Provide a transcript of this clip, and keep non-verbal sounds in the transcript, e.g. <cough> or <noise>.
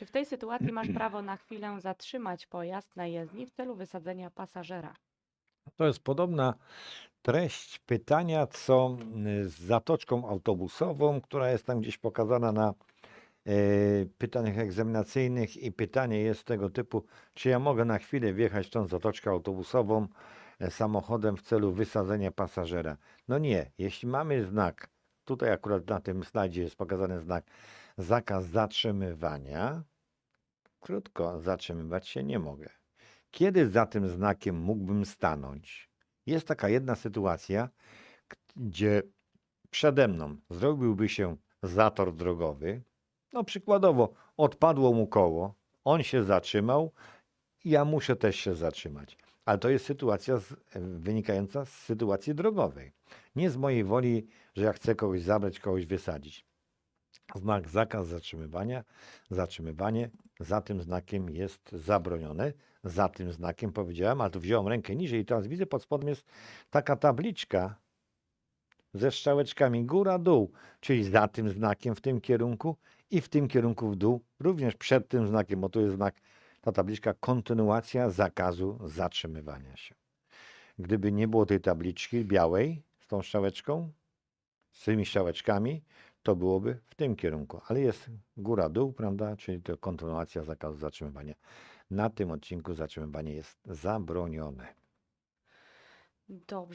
Czy w tej sytuacji masz <clears throat> prawo na chwilę zatrzymać pojazd na jezdni w celu wysadzenia pasażera? To jest podobna treść pytania, co y, z zatoczką autobusową, która jest tam gdzieś pokazana na y, pytaniach egzaminacyjnych i pytanie jest tego typu, czy ja mogę na chwilę wjechać w tą zatoczkę autobusową e, samochodem w celu wysadzenia pasażera. No nie, jeśli mamy znak, tutaj akurat na tym slajdzie jest pokazany znak zakaz zatrzymywania, krótko zatrzymywać się nie mogę. Kiedy za tym znakiem mógłbym stanąć? Jest taka jedna sytuacja, gdzie przede mną zrobiłby się zator drogowy. No przykładowo, odpadło mu koło, on się zatrzymał, ja muszę też się zatrzymać. Ale to jest sytuacja z, wynikająca z sytuacji drogowej. Nie z mojej woli, że ja chcę kogoś zabrać, kogoś wysadzić. Znak zakaz zatrzymywania, zatrzymywanie za tym znakiem jest zabronione. Za tym znakiem powiedziałem, ale tu wziąłem rękę niżej i teraz widzę pod spodem jest taka tabliczka ze strzałeczkami góra-dół, czyli za tym znakiem w tym kierunku i w tym kierunku w dół, również przed tym znakiem, bo tu jest znak, ta tabliczka kontynuacja zakazu zatrzymywania się. Gdyby nie było tej tabliczki białej z tą strzałeczką, z tymi strzałeczkami, to byłoby w tym kierunku, ale jest góra-dół, prawda, czyli to kontynuacja zakazu zatrzymywania. Na tym odcinku zatrzymywanie jest zabronione. Dobrze.